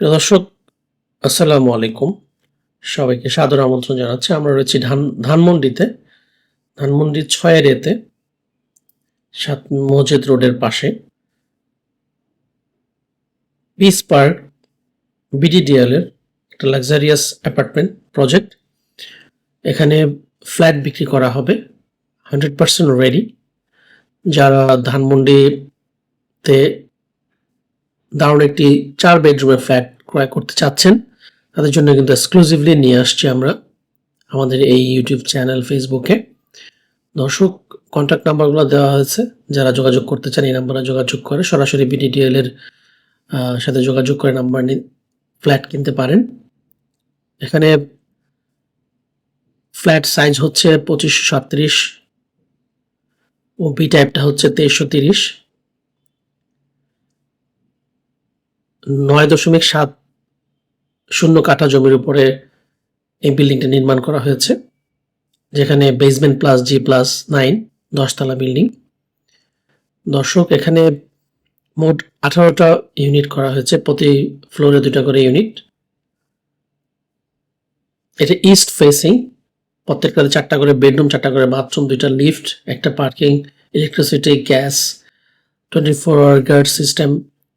প্রিয় দর্শক, আসসালামু আলাইকুম। সবাইকে সাদর আমন্ত্রণ জানাচ্ছি। আমরা রয়েছি ধান ধানমন্ডিতে। ধানমন্ডির ছয়ের এতে, সাত মসজিদ রোডের পাশে। পিস পার্ক বিডিডিএল এর একটা লাক্সারিয়াস অ্যাপার্টমেন্ট প্রজেক্ট। এখানে ফ্ল্যাট বিক্রি করা হবে, হান্ড্রেড পার্সেন্ট রেডি। যারা ধানমন্ডিতে দারুণ একটি চার বেডরুমের ফ্ল্যাট ক্রয় করতে চাচ্ছেন। তাদের জন্য কিন্তু এক্সক্লুসিভলি নিয়ে আসছি আমরা আমাদের এই ইউটিউব চ্যানেল ফেসবুকে দর্শক কন্ট্যাক্ট নাম্বারগুলো দেওয়া হয়েছে। যারা যোগাযোগ করতে চান এই নাম্বারে যোগাযোগ করে। সরাসরি বিডিডিএল এর সাথে যোগাযোগ করে নাম্বার নিয়ে ফ্ল্যাট কিনতে পারেন। এখানে ফ্ল্যাট সাইজ হচ্ছে পঁচিশশো সাতত্রিশ ও বি টাইপটা হচ্ছে তেইশশো তিরিশ। নয় দশমিক সাত শূন্য কাঠা জমির উপরে এই বিল্ডিংটা নির্মাণ করা হয়েছে, যেখানে basement plus G plus nine দশতলা বিল্ডিং। দর্শক, এখানে মোট আঠারোটা ইউনিট করা হয়েছে, প্রতি ফ্লোরে দুটা করে ইউনিট এটা ইস্ট ফেসিং প্রত্যেকটাতে চারটা করে বেডরুম চারটা করে বাথরুম দুইটা লিফট একটা parking electricity gas twenty four hour guard system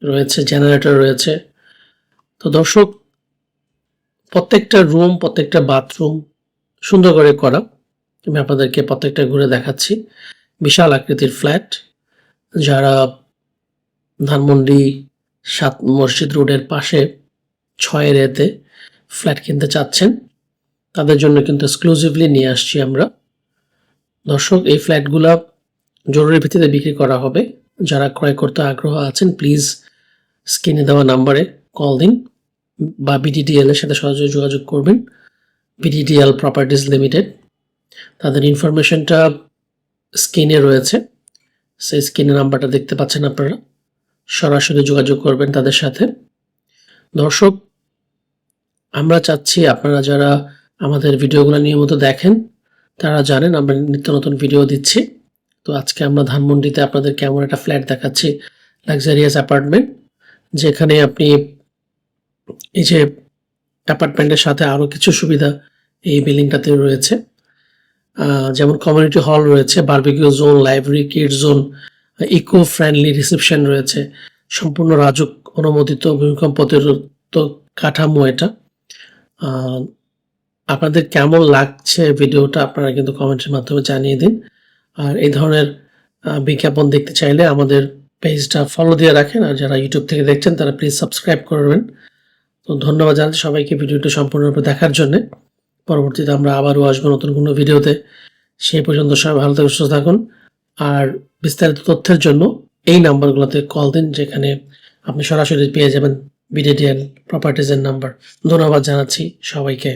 রয়েছে জেনারেটর রয়েছে। তো দর্শক, প্রত্যেকটা রুম প্রত্যেকটা বাথরুম সুন্দর করে করা। আমি আপনাদেরকে প্রত্যেকটা ঘুরে দেখাচ্ছি। বিশাল আকৃতির ফ্ল্যাট যারা ধানমন্ডি সাত মসজিদ রোডের পাশে ছয়ের রেতে ফ্ল্যাট কিনতে চাচ্ছেন, তাদের জন্য কিন্তু এক্সক্লুসিভলি নিয়ে আসছি আমরা। দর্শক, এই ফ্ল্যাটগুলা জরুরি ভিত্তিতে বিক্রি করা হবে। যারা ক্রয় করতে আগ্রহ আছেন প্লিজ স্ক্রিনে দেওয়া নাম্বারে কল দিন বা বিডিডিএল এর সাথে সরাসরি যোগাযোগ করবেন। বিডিডিএল প্রপার্টিজ লিমিটেড তাদের ইনফরমেশনটা স্ক্রিনে রয়েছে। সেই স্ক্রিনে নাম্বারটা দেখতে পাচ্ছেন আপনারা। সরাসরি যোগাযোগ করবেন তাদের সাথে। দর্শক, আমরা চাচ্ছি আপনারা যারা আমাদের ভিডিওগুলো নিয়মিত দেখেন, তারা জানেন আমরা নিত্য নতুন ভিডিও দিচ্ছি। তো আজকে আমরা ধানমন্ডিতে আপনাদের কেমন একটা ফ্ল্যাট দেখাচ্ছি। লাক্সারিয়াস অ্যাপার্টমেন্ট যেখানে আপনি এই যে অ্যাপার্টমেন্টের সাথে আরও কিছু সুবিধা এই বিল্ডিংটাতে রয়েছে। যেমন কমিউনিটি হল রয়েছে barbecue zone library kid zone eco friendly reception রয়েছে। সম্পূর্ণ রাজুক অনুমোদিত ভূমিকম্প প্রতিরোধ কাঠামো এটা। আপনাদের কেমন লাগছে ভিডিওটা আপনারা কিন্তু কমেন্টের মাধ্যমে জানিয়ে দিন। আর এই ধরনের বিজ্ঞাপন দেখতে চাইলে আমাদের পেজটা ফলো দিয়ে রাখেন আর যারা ইউটিউব থেকে দেখছেন, তারা প্লিজ সাবস্ক্রাইব করবেন। তো ধন্যবাদ জানাচ্ছি সবাইকে ভিডিওটা সম্পূর্ণরূপে দেখার জন্য। পরবর্তীতে আমরা আবারও আসব নতুন কোনো ভিডিওতে। সেই পর্যন্ত সবাই ভালো থেকে সুস্থ থাকুন। আর বিস্তারিত তথ্যের জন্য এই নাম্বারগুলোতে কল দিন, যেখানে আপনি সরাসরি পেয়ে যাবেন বিডিডিএল প্রপার্টিজের নাম্বার ধন্যবাদ জানাচ্ছি সবাইকে।